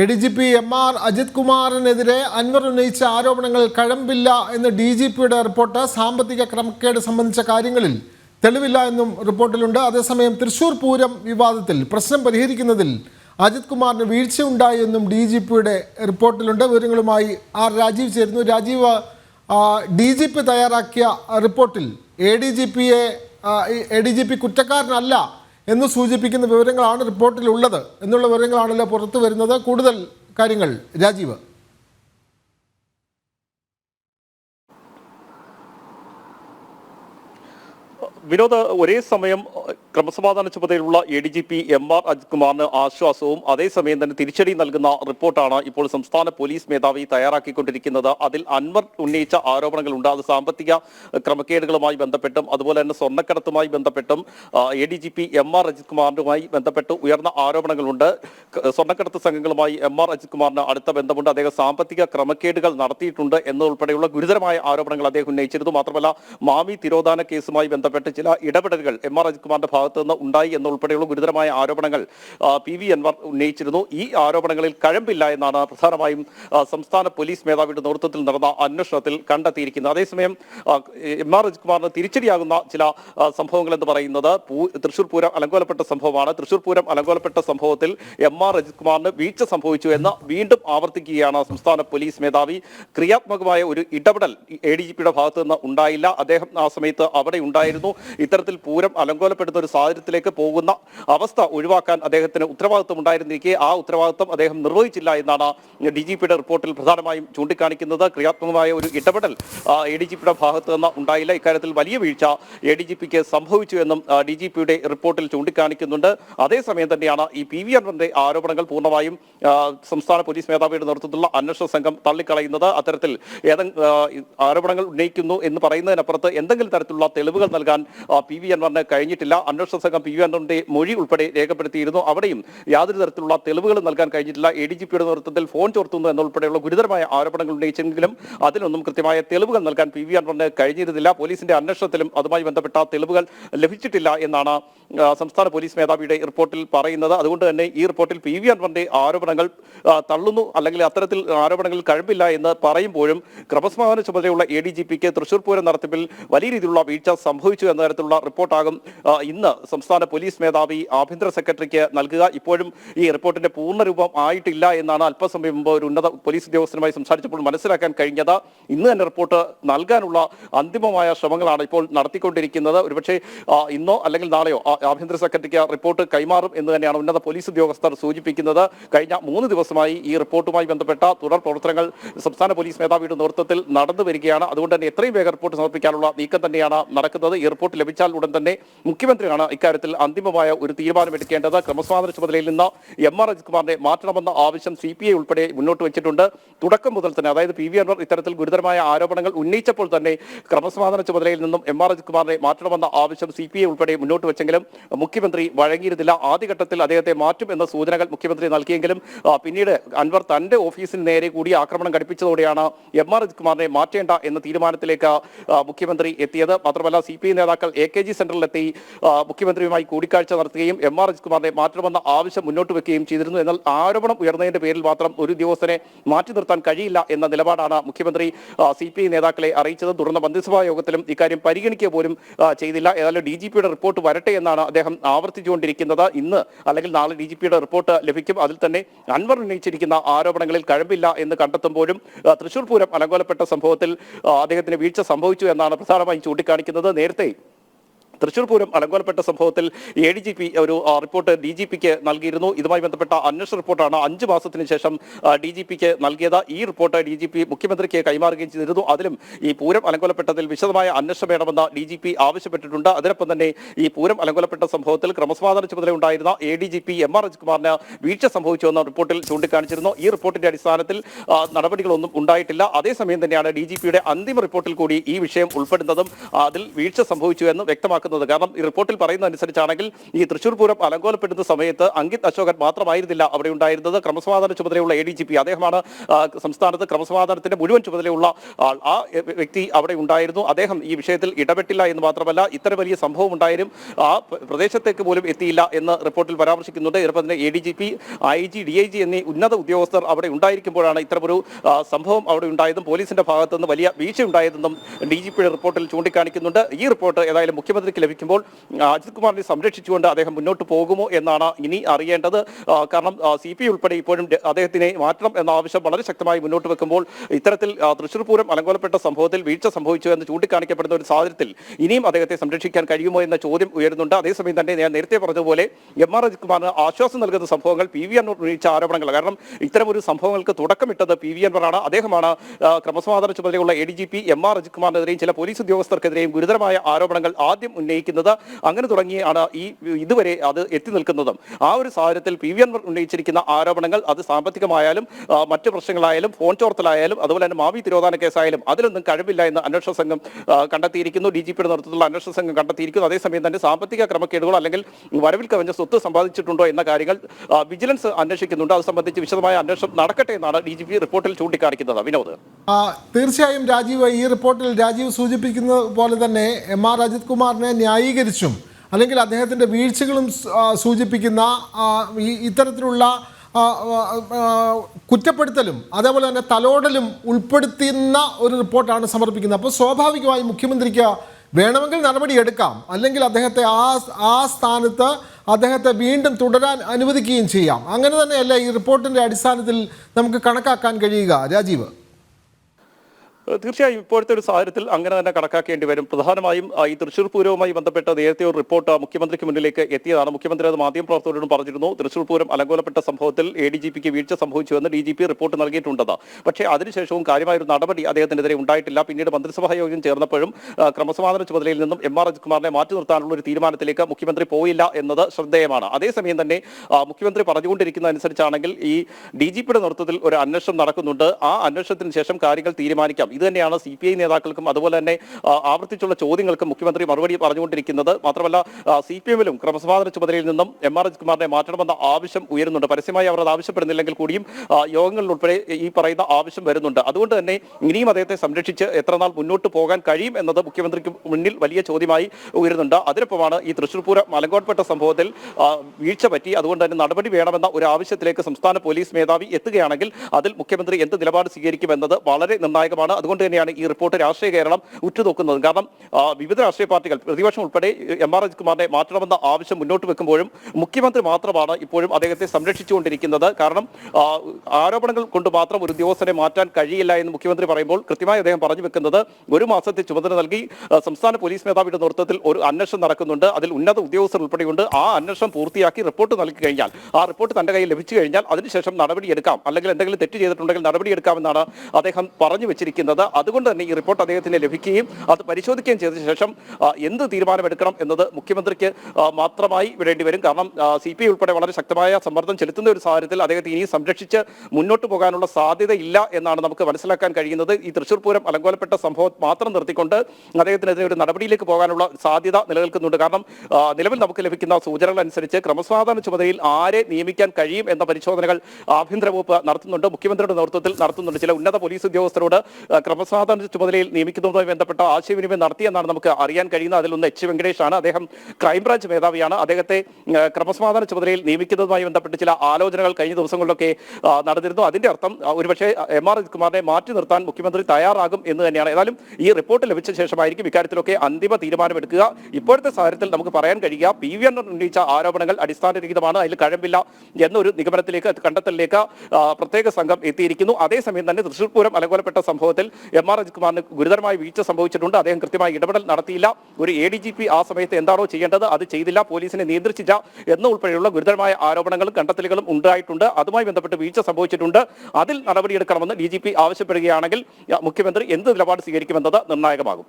A D G P M R Ajith കുമാറിനെതിരെ Anwar ഉന്നയിച്ച ആരോപണങ്ങൾ കഴമ്പില്ല എന്ന് ഡി ജി പിയുടെ റിപ്പോർട്ട് സാമ്പത്തിക ക്രമക്കേട് സംബന്ധിച്ച കാര്യങ്ങളിൽ തെളിവില്ല എന്നും റിപ്പോർട്ടിലുണ്ട്. അതേസമയം തൃശൂർ പൂരം വിവാദത്തിൽ പ്രശ്നം പരിഹരിക്കുന്നതിൽ അജിത് കുമാറിന് വീഴ്ചയുണ്ടായി എന്നും ഡി ജി പിയുടെ റിപ്പോർട്ടിലുണ്ട്. വിവരങ്ങളുമായി ആർ രാജീവ് ചേരുന്നു. രാജീവ് ഡി ജി പി തയ്യാറാക്കിയ റിപ്പോർട്ടിൽ എ ഡി ജി പിയെ എ ഡി ജി പി കുറ്റക്കാരനല്ല എന്ന് സൂചിപ്പിക്കുന്ന വിവരങ്ങളാണ് റിപ്പോർട്ടിലുള്ളത്. എന്നുള്ള വിവരങ്ങളാണല്ലോ പുറത്തു വരുന്നത്. കൂടുതൽ കാര്യങ്ങൾ രാജീവ്. വിനോദ് ഒരേ സമയം ക്രമസമാധാന ചുമതലയുള്ള A D G P M R Ajith കുമാറിന് ആശ്വാസവും അതേസമയം തന്നെ തിരിച്ചടി നൽകുന്ന റിപ്പോർട്ടാണ് ഇപ്പോൾ സംസ്ഥാന പോലീസ് മേധാവി തയ്യാറാക്കിക്കൊണ്ടിരിക്കുന്നത്. അതിൽ അൻവർ ഉന്നയിച്ച ആരോപണങ്ങളുണ്ട് അത് സാമ്പത്തിക ക്രമക്കേടുകളുമായി ബന്ധപ്പെട്ടും അതുപോലെ തന്നെ സ്വർണക്കടത്തുമായി ബന്ധപ്പെട്ടും A D G P M R Ajith കുമാറിനുമായി ബന്ധപ്പെട്ട് ഉയർന്ന ആരോപണങ്ങളുണ്ട്. സ്വർണക്കടത്ത് സംഘങ്ങളുമായി എം ആർ അജിത് കുമാറിന് അടുത്ത ബന്ധമുണ്ട്. അദ്ദേഹം സാമ്പത്തിക ക്രമക്കേടുകൾ നടത്തിയിട്ടുണ്ട് എന്നതുൾപ്പെടെയുള്ള ഗുരുതരമായ ആരോപണങ്ങൾ അദ്ദേഹം ഉന്നയിച്ചിരുന്നു. മാത്രമല്ല മാമി തിരോധാന കേസുമായി ബന്ധപ്പെട്ട് ചില ഇടപെടലുകൾ എം ആർ അജിത് കുമാറിന്റെ നിന്ന് ഉണ്ടായി എന്നുൾപ്പെടെയുള്ള ഗുരുതരമായ ആരോപണങ്ങൾ പി വി അൻവർ ഉന്നയിച്ചിരുന്നു. ഈ ആരോപണങ്ങളിൽ കഴമ്പില്ല എന്നാണ് പ്രധാനമായും സംസ്ഥാന പോലീസ് മേധാവിയുടെ നേതൃത്വത്തിൽ നടന്ന അന്വേഷണത്തിൽ കണ്ടെത്തിയിരിക്കുന്നത്. അതേസമയം എം ആർ രജികുമാറിന് തിരിച്ചടിയാകുന്ന ചില സംഭവങ്ങൾ എന്ന് പറയുന്നത് തൃശൂർ പൂരം അലങ്കോലപ്പെട്ട സംഭവമാണ്. തൃശൂർ പൂരം അലങ്കോലപ്പെട്ട സംഭവത്തിൽ എം ആർ രജികുമാറിന് വീഴ്ച സംഭവിച്ചു എന്ന് വീണ്ടും ആവർത്തിക്കുകയാണ് സംസ്ഥാന പോലീസ് മേധാവി. ക്രിയാത്മകമായ ഒരു ഇടപെടൽ എ ഡി ജി പിയുടെ ഭാഗത്തു നിന്ന് ഉണ്ടായില്ല. അദ്ദേഹം ആ സമയത്ത് അവിടെ ഉണ്ടായിരുന്നു. ഇത്തരത്തിൽ പൂരം അലങ്കോലപ്പെടുന്ന ഒരു സാഹചര്യത്തിലേക്ക് പോകുന്ന അവസ്ഥ ഒഴിവാക്കാൻ അദ്ദേഹത്തിന് ഉത്തരവാദിത്വം ഉണ്ടായിരുന്നിരിക്കെ. ആ ഉത്തരവാദിത്വം അദ്ദേഹം നിർവഹിച്ചില്ല എന്നാണ് ഡി ജി പിയുടെ റിപ്പോർട്ടിൽ പ്രധാനമായും ചൂണ്ടിക്കാണിക്കുന്നത്. ക്രിയാത്മകമായ ഒരു ഇടപെടൽ എ ഡി ജി പിയുടെ ഭാഗത്ത് നിന്ന് ഉണ്ടായില്ല. ഇക്കാര്യത്തിൽ വലിയ വീഴ്ച എ ഡി ജി പിക്ക് സംഭവിച്ചു എന്നും ഡി ജി പിയുടെ റിപ്പോർട്ടിൽ ചൂണ്ടിക്കാണിക്കുന്നുണ്ട്. അതേസമയം തന്നെയാണ് ഈ പി വി അൻവറിന്റെ ആരോപണങ്ങൾ പൂർണമായും സംസ്ഥാന പോലീസ് മേധാവിയുടെ നേതൃത്വത്തിലുള്ള അന്വേഷണ സംഘം തള്ളിക്കളയുന്നത്. അത്തരത്തിൽ ആരോപണങ്ങൾ ഉന്നയിക്കുന്നു എന്ന് പറയുന്നതിനപ്പുറത്ത് എന്തെങ്കിലും തരത്തിലുള്ള തെളിവുകൾ നൽകാൻ പി വി അൻവറിന് കഴിഞ്ഞിട്ടില്ല. അന്വേഷണ സംഘം പി യു ആന്റണിയുടെ മൊഴി ഉൾപ്പെടെ രേഖപ്പെടുത്തിയിരുന്നു. അവിടെയും യാതൊരു തരത്തിലുള്ള തെളിവുകൾ നൽകാൻ കഴിഞ്ഞിട്ടില്ല. എ ഡി ജി പിയുടെ നേതൃത്വത്തിൽ ഫോൺ ചോർത്തുന്നു എന്നുൾപ്പെടെയുള്ള ഗുരുതരമായ ആരോപണങ്ങൾ ഉന്നയിച്ചെങ്കിലും അതിനൊന്നും കൃത്യമായ തെളിവുകൾ നൽകാൻ പി വി ആന്റണിന് കഴിഞ്ഞിരുന്നില്ല. പോലീസിന്റെ അന്വേഷണത്തിലും അതുമായി ബന്ധപ്പെട്ട തെളിവുകൾ ലഭിച്ചിട്ടില്ല എന്നാണ് സംസ്ഥാന പോലീസ് മേധാവിയുടെ റിപ്പോർട്ടിൽ പറയുന്നത്. അതുകൊണ്ട് തന്നെ ഈ റിപ്പോർട്ടിൽ പി വി അൻവറിന്റെ ആരോപണങ്ങൾ തള്ളുന്നു. അല്ലെങ്കിൽ അത്തരത്തിൽ ആരോപണങ്ങൾ കഴിവില്ല എന്ന് പറയുമ്പോഴും ക്രമസമാധാന ചുമതലയുള്ള എ ഡി ജി പിക്ക് തൃശൂർ പൂരം നടത്തിപ്പിൽ വലിയ രീതിയിലുള്ള വീഴ്ച സംഭവിച്ചു എന്ന തരത്തിലുള്ള റിപ്പോർട്ടാകും ആ, ഇന്ന് സംസ്ഥാന പോലീസ് മേധാവി ആഭ്യന്തര സെക്രട്ടറിക്ക് നൽകുക. ഇപ്പോഴും ഈ റിപ്പോർട്ടിന്റെ പൂർണരൂപം ആയിട്ടില്ല എന്നാണ് അല്പസമയം മുമ്പ് ഒരു ഉന്നത പോലീസ് ഉദ്യോഗസ്ഥനുമായി സംസാരിച്ചപ്പോൾ മനസ്സിലാക്കാൻ കഴിഞ്ഞത്. ഇന്ന് തന്നെ റിപ്പോർട്ട് നൽകാനുള്ള അന്തിമമായ ശ്രമങ്ങളാണ് ഇപ്പോൾ നടത്തിക്കൊണ്ടിരിക്കുന്നത്. ഒരുപക്ഷെ ഇന്നോ അല്ലെങ്കിൽ നാളെയോ ആഭ്യന്തര സെക്രട്ടറിക്ക് റിപ്പോർട്ട് കൈമാറും എന്ന് തന്നെയാണ് ഉന്നത പോലീസ് ഉദ്യോഗസ്ഥർ സൂചിപ്പിക്കുന്നത്. കഴിഞ്ഞ മൂന്ന് ദിവസമായി ഈ റിപ്പോർട്ടുമായി ബന്ധപ്പെട്ട തുടർ പ്രവർത്തനങ്ങൾ സംസ്ഥാന പോലീസ് മേധാവിയുടെ നേതൃത്വത്തിൽ നടന്നു വരികയാണ്. അതുകൊണ്ട് തന്നെ എത്രയും വേഗം റിപ്പോർട്ട് സമർപ്പിക്കാനുള്ള നീക്കം തന്നെയാണ് നടക്കുന്നത്. ഈ റിപ്പോർട്ട് ലഭിച്ചാൽ ഉടൻ തന്നെ മുഖ്യമന്ത്രിയാണ് ഇക്കാര്യത്തിൽ അന്തിമമായ ഒരു തീരുമാനമെടുക്കേണ്ടത്. ക്രമസമാധാന ചുമതലയിൽ നിന്ന് എം ആർ അജിത് കുമാറിനെ മാറ്റണമെന്ന ആവശ്യം സി പി ഐ ഉൾപ്പെടെ മുന്നോട്ട് വെച്ചിട്ടുണ്ട്. തുടക്കം മുതൽ തന്നെ അതായത് പി വി അൻവർ ഇത്തരത്തിൽ ഗുരുതരമായ ആരോപണങ്ങൾ ഉന്നയിച്ചപ്പോൾ തന്നെ ക്രമസമാധാന ചുമതലയിൽ നിന്നും എം ആർ അജിത് കുമാറിനെ മാറ്റണമെന്ന ആവശ്യം സി പി ഐ ഉൾപ്പെടെ മുന്നോട്ട് വെച്ചെങ്കിലും മുഖ്യമന്ത്രി വഴങ്ങിയിരുന്നില്ല. ആദ്യഘട്ടത്തിൽ അദ്ദേഹത്തെ മാറ്റും എന്ന സൂചനകൾ മുഖ്യമന്ത്രി നൽകിയെങ്കിലും പിന്നീട് അൻവർ തന്റെ ഓഫീസിന് നേരെ കൂടി ആക്രമണം ഘടിപ്പിച്ചതോടെയാണ് എം ആർ അജിത് കുമാറിനെ മാറ്റേണ്ട എന്ന തീരുമാനത്തിലേക്ക് മുഖ്യമന്ത്രി എത്തിയത്. മാത്രമല്ല സി പി ഐ നേതാക്കൾ എ കെ ജി സെന്ററിലെത്തി മുഖ്യമന്ത്രിയുമായി കൂടിക്കാഴ്ച നടത്തുകയും എം ആർ അജിത് കുമാറിനെ മാറ്റണമെന്ന ആവശ്യം മുന്നോട്ട് വെക്കുകയും ചെയ്തിരുന്നു. എന്നാൽ ആരോപണം ഉയർന്നതിന്റെ പേരിൽ മാത്രം ഒരു ഉദ്യോഗസ്ഥനെ മാറ്റി നിർത്താൻ കഴിയില്ല എന്ന നിലപാടാണ് മുഖ്യമന്ത്രി സി പി ഐ നേതാക്കളെ അറിയിച്ചത്. തുടർന്ന് മന്ത്രിസഭാ യോഗത്തിലും ഇക്കാര്യം പരിഗണിക്കുക പോലും ചെയ്തില്ല. ഏതായാലും ഡി ജി പിയുടെ റിപ്പോർട്ട് വരട്ടെ എന്നാണ് അദ്ദേഹം ആവർത്തിച്ചുകൊണ്ടിരിക്കുന്നത്. ഇന്ന് അല്ലെങ്കിൽ നാളെ ഡി ജി പിയുടെ റിപ്പോർട്ട് ലഭിക്കും. അതിൽ തന്നെ അൻവർ ഉന്നയിച്ചിരിക്കുന്ന ആരോപണങ്ങളിൽ കഴമ്പില്ല എന്ന് കണ്ടെത്തുമ്പോഴും തൃശൂർ പൂരം അലങ്കോലപ്പെട്ട സംഭവത്തിൽ അദ്ദേഹത്തിന് വീഴ്ച സംഭവിച്ചു എന്നാണ് പ്രധാനമായും ചൂണ്ടിക്കാണിക്കുന്നത്. നേരത്തെ തൃശൂർ പൂരം അലങ്കോലപ്പെട്ട സംഭവത്തിൽ എ ഡി ജി പി ഒരു റിപ്പോർട്ട് ഡി ജി പിക്ക് നൽകിയിരുന്നു. ഇതുമായി ബന്ധപ്പെട്ട അന്വേഷണ റിപ്പോർട്ടാണ് അഞ്ച് മാസത്തിന് ശേഷം ഡി ജി പിക്ക് നൽകിയത്. ഈ റിപ്പോർട്ട് ഡി ജി പി മുഖ്യമന്ത്രിക്ക് കൈമാറുകയും ചെയ്തിരുന്നു. അതിലും ഈ പൂരം അലങ്കോലപ്പെട്ടതിൽ വിശദമായ അന്വേഷണം വേണമെന്ന് ഡി ജി പി ആവശ്യപ്പെട്ടിട്ടുണ്ട്. അതിനൊപ്പം തന്നെ ഈ പൂരം അലങ്കോലപ്പെട്ട സംഭവത്തിൽ ക്രമസമാധാന ചുമതല ഉണ്ടായിരുന്ന A D G P M R അജികുമാറിന് വീഴ്ച സംഭവിച്ചുവെന്ന റിപ്പോർട്ടിൽ ചൂണ്ടിക്കാണിച്ചിരുന്നു. ഈ റിപ്പോർട്ടിന്റെ അടിസ്ഥാനത്തിൽ നടപടികളൊന്നും ഉണ്ടായിട്ടില്ല. അതേസമയം തന്നെയാണ് ഡി ജി പിയുടെ അന്തിമ റിപ്പോർട്ടിൽ കൂടി ഈ വിഷയം ഉൾപ്പെടുന്നതും അതിൽ വീഴ്ച സംഭവിച്ചു എന്ന് വ്യക്തമാക്കുന്നത് വ്യക്തമാക്കുന്നത് കാരണം ഈ റിപ്പോർട്ടിൽ പറയുന്ന അനുസരിച്ചാണെങ്കിൽ ഈ തൃശൂർ പൂരം അലങ്കോലപ്പെടുന്ന സമയത്ത് അങ്കിത് അശോകൻ മാത്രമായിരുന്നില്ല അവിടെ ഉണ്ടായിരുന്നത്. ക്രമസമാധാന ചുമതലയുള്ള എ ഡി ജി പി അദ്ദേഹമാണ് സംസ്ഥാനത്ത് ക്രമസമാധാനത്തിന്റെ മുഴുവൻ ചുമതലയുള്ള ആൾ. ആ വ്യക്തി അവിടെ ഉണ്ടായിരുന്നു. അദ്ദേഹം ഈ വിഷയത്തിൽ ഇടപെട്ടില്ല എന്ന് മാത്രമല്ല ഇത്ര വലിയ സംഭവം ഉണ്ടായാലും ആ പ്ര- പ്രദേശത്തേക്ക് പോലും എത്തിയില്ല എന്ന് റിപ്പോർട്ടിൽ പരാമർശിക്കുന്നുണ്ട്. ഇതിനൊപ്പം തന്നെ A D G P I G D I G എന്നീ ഉന്നത ഉദ്യോഗസ്ഥർ അവിടെ ഉണ്ടായിരിക്കുമ്പോഴാണ് ഇത്തരമൊരു സംഭവം അവിടെ ഉണ്ടായതും പോലീസിന്റെ ഭാഗത്തുനിന്ന് വലിയ വീഴ്ച ഉണ്ടായതെന്നും ഡി ജി പിയുടെ റിപ്പോർട്ടിൽ ചൂണ്ടിക്കാണിക്കുന്നുണ്ട്. ഈ റിപ്പോർട്ട് ഏതായാലും മുഖ്യമന്ത്രിക്ക് ലഭിക്കുമ്പോൾ അജിത് കുമാറിനെ സംരക്ഷിച്ചുകൊണ്ട് അദ്ദേഹം മുന്നോട്ട് പോകുമോ എന്നാണ് ഇനി അറിയേണ്ടത്. കാരണം സി പി ഉൾപ്പെടെ ഇപ്പോഴും അദ്ദേഹത്തിനെ മാറ്റണം എന്ന ആവശ്യം വളരെ ശക്തമായി മുന്നോട്ട് വെക്കുമ്പോൾ ഇത്തരത്തിൽ തൃശൂർ പൂരം അലങ്കോലപ്പെട്ട സംഭവത്തിൽ വീഴ്ച സംഭവിച്ചു എന്ന് ചൂണ്ടിക്കാണിക്കപ്പെടുന്ന ഒരു സാഹചര്യത്തിൽ ഇനിയും അദ്ദേഹത്തെ സംരക്ഷിക്കാൻ കഴിയുമോ എന്ന ചോദ്യം ഉയരുന്നുണ്ട്. അതേസമയം തന്നെ ഞാൻ നേരത്തെ പറഞ്ഞതുപോലെ എം ആർ അജിത് കുമാറിന് ആശ്വാസം നൽകുന്ന സംഭവങ്ങൾ പി വി അൻവർ ഉന്നയിച്ച ആരോപണങ്ങൾ. കാരണം ഇത്തരമൊരു സംഭവങ്ങൾക്ക് തുടക്കമിട്ടത് പി വി അൻവറാണ്. അദ്ദേഹമാണ് ക്രമസമാധാന ചുമതലയുള്ള A D G P M R Ajith കുമാറിനെതിരെയും ചില പോലീസ് ഉദ്യോഗസ്ഥർക്കെതിരെയും ഗുരുതരമായ ആരോപണങ്ങൾ ആദ്യം ഉന്നയിക്കുന്നത്. അങ്ങനെ തുടങ്ങിയാണ് ഈ ഇതുവരെ അത് എത്തി നിൽക്കുന്നതും. ആ ഒരു സാഹചര്യത്തിൽ പി വി അൻവർ ഉന്നയിച്ചിരിക്കുന്ന ആരോപണങ്ങൾ അത് സാമ്പത്തികമായാലും മറ്റു പ്രശ്നങ്ങളായാലും ഫോൺ ചോർത്തലായാലും അതുപോലെ തന്നെ മാവി തിരോധാന കേസായാലും അതിലൊന്നും കഴിവില്ല എന്ന് അന്വേഷണ സംഘം കണ്ടെത്തിയിരിക്കുന്നു. ഡി ജി പിയുടെ നേതൃത്വത്തിലുള്ള അന്വേഷണ സംഘം കണ്ടെത്തിയിരിക്കുന്നു. അതേസമയം തന്നെ സാമ്പത്തിക ക്രമക്കേടുകളോ അല്ലെങ്കിൽ വരവിൽ കവിഞ്ഞ സ്വത്ത് സമ്പാദിച്ചിട്ടുണ്ടോ എന്ന കാര്യങ്ങൾ വിജിലൻസ് അന്വേഷിക്കുന്നുണ്ട്. അത് സംബന്ധിച്ച് വിശദമായ അന്വേഷണം നടക്കട്ടെ എന്നാണ് ഡി ജി പി റിപ്പോർട്ടിൽ ചൂണ്ടിക്കാണിക്കുന്നത്. വിനോദ്. തീർച്ചയായും രാജീവ് ഈ റിപ്പോർട്ടിൽ രാജീവ് സൂചിപ്പിക്കുന്നത് പോലെ തന്നെ എം ആർ അജിത് കുമാറിനെ ന്യായീകരിച്ചും അല്ലെങ്കിൽ അദ്ദേഹത്തിന്റെ വീഴ്ചകളും സൂചിപ്പിക്കുന്ന ഈ ഇത്തരത്തിലുള്ള കുറ്റപ്പെടുത്തലും അതേപോലെ തന്നെ തലോടലും ഉൾപ്പെടുത്തുന്ന ഒരു റിപ്പോർട്ടാണ് സമർപ്പിക്കുന്നത്. അപ്പോൾ സ്വാഭാവികമായി മുഖ്യമന്ത്രിക്ക് വേണമെങ്കിൽ നടപടി എടുക്കാം. അല്ലെങ്കിൽ അദ്ദേഹത്തെ ആ ആ സ്ഥാനത്ത് അദ്ദേഹത്തെ വീണ്ടും തുടരാൻ അനുവദിക്കുകയും ചെയ്യാം. അങ്ങനെ തന്നെയല്ല ഈ റിപ്പോർട്ടിന്റെ അടിസ്ഥാനത്തിൽ നമുക്ക് കണക്കാക്കാൻ കഴിയുക രാജീവ്? തീർച്ചയായും ഇപ്പോഴത്തെ ഒരു സാഹചര്യത്തിൽ അങ്ങനെ തന്നെ കണക്കാക്കേണ്ടി വരും. പ്രധാനമായും ഈ തൃശൂർ പൂരവുമായി ബന്ധപ്പെട്ട നേരത്തെ ഒരു റിപ്പോർട്ട് മുഖ്യമന്ത്രിക്ക് മുന്നിലേക്ക് എത്തിയതാണ്. മുഖ്യമന്ത്രി അത് മാധ്യമ പ്രവർത്തകരോടും പറഞ്ഞിരുന്നു. തൃശൂർ പൂരം അലങ്കോലപ്പെട്ട സംഭവത്തിൽ എ ഡി ജി പിക്ക് വീഴ്ച സംഭവിച്ചുവെന്ന് ഡി ജി പി റിപ്പോർട്ട് നൽകിയിട്ടുണ്ടത് പക്ഷേ അതിനുശേഷവും കാര്യമായ ഒരു നടപടി അദ്ദേഹത്തിനെതിരെ ഉണ്ടായിട്ടില്ല. പിന്നീട് മന്ത്രിസഭാ യോഗം ചേർന്നപ്പോഴും ക്രമസമാധാന ചുമതലയിൽ നിന്നും എം ആർ അജിത്കുമാറിനെ മാറ്റി നിർത്താനുള്ള ഒരു തീരുമാനത്തിലേക്ക് മുഖ്യമന്ത്രി പോയില്ല എന്നത് ശ്രദ്ധേയമാണ്. അതേസമയം തന്നെ മുഖ്യമന്ത്രി പറഞ്ഞുകൊണ്ടിരിക്കുന്ന അനുസരിച്ചാണെങ്കിൽ ഈ ഡി ജി പിയുടെ നേതൃത്വത്തിൽ ഒരു അന്വേഷണം നടക്കുന്നുണ്ട്. ആ അന്വേഷണത്തിന് ശേഷം കാര്യങ്ങൾ തീരുമാനിക്കാം. ഇത് തന്നെയാണ് സി പി ഐ നേതാക്കൾക്കും അതുപോലെ തന്നെ ആവർത്തിച്ചുള്ള ചോദ്യങ്ങൾക്കും മുഖ്യമന്ത്രി മറുപടി പറഞ്ഞുകൊണ്ടിരിക്കുന്നത്. മാത്രമല്ല സി പി എമ്മിലും ക്രമസമാധാന ചുമതലയിൽ നിന്നും എം ആർ കുമാറിനെ മാറ്റണമെന്ന ആവശ്യം ഉയരുന്നുണ്ട്. പരസ്യമായി അവർ അത് ആവശ്യപ്പെടുന്നില്ലെങ്കിൽ കൂടിയും യോഗങ്ങളിൽ ഉൾപ്പെടെ ഈ പറയുന്ന ആവശ്യം വരുന്നുണ്ട്. അതുകൊണ്ട് തന്നെ ഇനിയും അദ്ദേഹത്തെ സംരക്ഷിച്ച് എത്രനാൾ മുന്നോട്ട് പോകാൻ കഴിയും എന്നത് മുഖ്യമന്ത്രിക്ക് മുന്നിൽ വലിയ ചോദ്യമായി ഉയരുന്നുണ്ട്. അതിനൊപ്പമാണ് ഈ തൃശൂർ പൂരം സംഭവത്തിൽ വീഴ്ച പറ്റി അതുകൊണ്ട് തന്നെ നടപടി വേണമെന്ന ഒരു ആവശ്യത്തിലേക്ക് സംസ്ഥാന പോലീസ് മേധാവി എത്തുകയാണെങ്കിൽ അതിൽ മുഖ്യമന്ത്രി എന്ത് നിലപാട് സ്വീകരിക്കുമെന്നത് വളരെ നിർണായകമാണ്. അതുകൊണ്ട് തന്നെയാണ് ഈ റിപ്പോർട്ട് രാഷ്ട്രീയ കേരളം ഉറ്റുനോക്കുന്നത്. കാരണം വിവിധ രാഷ്ട്രീയ പാർട്ടികൾ പ്രതിപക്ഷം ഉൾപ്പെടെ എം ആർ കുമാറിനെ മാറ്റണമെന്ന ആവശ്യം മുന്നോട്ട് വെക്കുമ്പോഴും മുഖ്യമന്ത്രി മാത്രമാണ് ഇപ്പോഴും അദ്ദേഹത്തെ സംരക്ഷിച്ചുകൊണ്ടിരിക്കുന്നത്. കാരണം ആരോപണങ്ങൾ കൊണ്ട് മാത്രം ഒരു ഉദ്യോഗസ്ഥനെ മാറ്റാൻ കഴിയില്ല എന്ന് മുഖ്യമന്ത്രി പറയുമ്പോൾ കൃത്യമായി അദ്ദേഹം പറഞ്ഞു വെക്കുന്നത് ഒരു മാസത്തെ ചുമതല നൽകി സംസ്ഥാന പോലീസ് മേധാവിയുടെ നേതൃത്വത്തിൽ ഒരു അന്വേഷണം നടക്കുന്നുണ്ട്. അതിൽ ഉന്നത ഉദ്യോഗസ്ഥർ ഉൾപ്പെടെയുണ്ട്. ആ അന്വേഷണം പൂർത്തിയാക്കി റിപ്പോർട്ട് നൽകി കഴിഞ്ഞാൽ ആ റിപ്പോർട്ട് തന്റെ കയ്യിൽ ലഭിച്ചു കഴിഞ്ഞാൽ അതിനുശേഷം നടപടിയെടുക്കാം. അല്ലെങ്കിൽ എന്തെങ്കിലും തെറ്റ് ചെയ്തിട്ടുണ്ടെങ്കിൽ നടപടിയെടുക്കാമെന്നാണ് അദ്ദേഹം പറഞ്ഞു വെച്ചിരിക്കുന്നത്. അതുകൊണ്ട് തന്നെ ഈ റിപ്പോർട്ട് അദ്ദേഹത്തിന് ലഭിക്കുകയും അത് പരിശോധിക്കുകയും ചെയ്ത ശേഷം എന്ത് തീരുമാനമെടുക്കണം എന്നത് മുഖ്യമന്ത്രിക്ക് മാത്രമായി വിടേണ്ടി വരും. കാരണം സി പി ഉൾപ്പെടെ വളരെ ശക്തമായ സമ്മർദ്ദം ചെലുത്തുന്ന ഒരു സാഹചര്യത്തിൽ അദ്ദേഹത്തെ ഇനി സംരക്ഷിച്ച് മുന്നോട്ട് പോകാനുള്ള സാധ്യതയില്ല എന്നാണ് നമുക്ക് മനസ്സിലാക്കാൻ കഴിയുന്നത്. ഈ തൃശൂർ പൂരം അലങ്കോലപ്പെട്ട സംഭവം മാത്രം നിർത്തിക്കൊണ്ട് അദ്ദേഹത്തിനെതിരെ ഒരു നടപടിയിലേക്ക് പോകാനുള്ള സാധ്യത നിലനിൽക്കുന്നുണ്ട്. കാരണം നിലവിൽ നമുക്ക് ലഭിക്കുന്ന സൂചനകൾ അനുസരിച്ച് ക്രമസമാധാന ചുമതലയിൽ ആരെ നിയമിക്കാൻ കഴിയും എന്ന പരിശോധനകൾ ആഭ്യന്തര വകുപ്പ് നടത്തുന്നുണ്ട്. മുഖ്യമന്ത്രിയുടെ നേതൃത്വത്തിൽ നടത്തുന്നുണ്ട്. ചില ഉന്നത പോലീസ് ഉദ്യോഗസ്ഥരോട് ക്രമസമാധാന ചുമതലയിൽ നിയമിക്കുന്നതുമായി ബന്ധപ്പെട്ട ആശയവിനിമയം നടത്തിയെന്നാണ് നമുക്ക് അറിയാൻ കഴിയുന്നത്. അതിലൊന്ന് എച്ച് വെങ്കടേഷ് ആണ് അദ്ദേഹം ക്രൈംബ്രാഞ്ച് മേധാവിയാണ്. അദ്ദേഹത്തെ ക്രമസമാധാന ചുമതലയിൽ നിയമിക്കുന്നതുമായി ബന്ധപ്പെട്ട് ചില ആലോചനകൾ കഴിഞ്ഞ ദിവസങ്ങളിലൊക്കെ നടന്നിരുന്നു. അതിന്റെ അർത്ഥം ഒരുപക്ഷെ എം ആർ കുമാറിനെ മാറ്റി നിർത്താൻ മുഖ്യമന്ത്രി തയ്യാറാകും എന്ന് തന്നെയാണ്. ഏതായാലും ഈ റിപ്പോർട്ട് ലഭിച്ച ശേഷമായിരിക്കും ഇക്കാര്യത്തിലൊക്കെ അന്തിമ തീരുമാനമെടുക്കുക. ഇപ്പോഴത്തെ സാഹചര്യത്തിൽ നമുക്ക് പറയാൻ കഴിയുക പി വി അണ്ണൻ ഉന്നയിച്ച ആരോപണങ്ങൾ അടിസ്ഥാനരഹിതമാണ്. അതിൽ കഴമ്പില്ല എന്നൊരു നിഗമനത്തിലേക്ക് കണ്ടെത്തലിലേക്ക് പ്രത്യേക സംഘം എത്തിയിരിക്കുന്നു. അതേസമയം തന്നെ തൃശൂർ പൂരം സംഭവത്തിൽ എം ആർ അജിത്കുമാറിന് ഗുരുതരമായ വീഴ്ച സംഭവിച്ചിട്ടുണ്ട്. അദ്ദേഹം കൃത്യമായി ഇടപെടൽ നടത്തിയില്ല. ഒരു എ ഡി ജി പി ആ സമയത്ത് എന്താണോ ചെയ്യേണ്ടത് അത് ചെയ്തില്ല. പോലീസിനെ നിയന്ത്രിച്ചില്ല എന്ന ഉൾപ്പെടെയുള്ള ഗുരുതരമായ ആരോപണങ്ങളും കണ്ടെത്തലുകളും ഉണ്ടായിട്ടുണ്ട്. അതുമായി ബന്ധപ്പെട്ട് വീഴ്ച സംഭവിച്ചിട്ടുണ്ട്. അതിൽ നടപടിയെടുക്കണമെന്ന് ഡി ജി പി ആവശ്യപ്പെടുകയാണെങ്കിൽ മുഖ്യമന്ത്രി എന്ത് നിലപാട് സ്വീകരിക്കുമെന്നത് നിർണായകമാകും.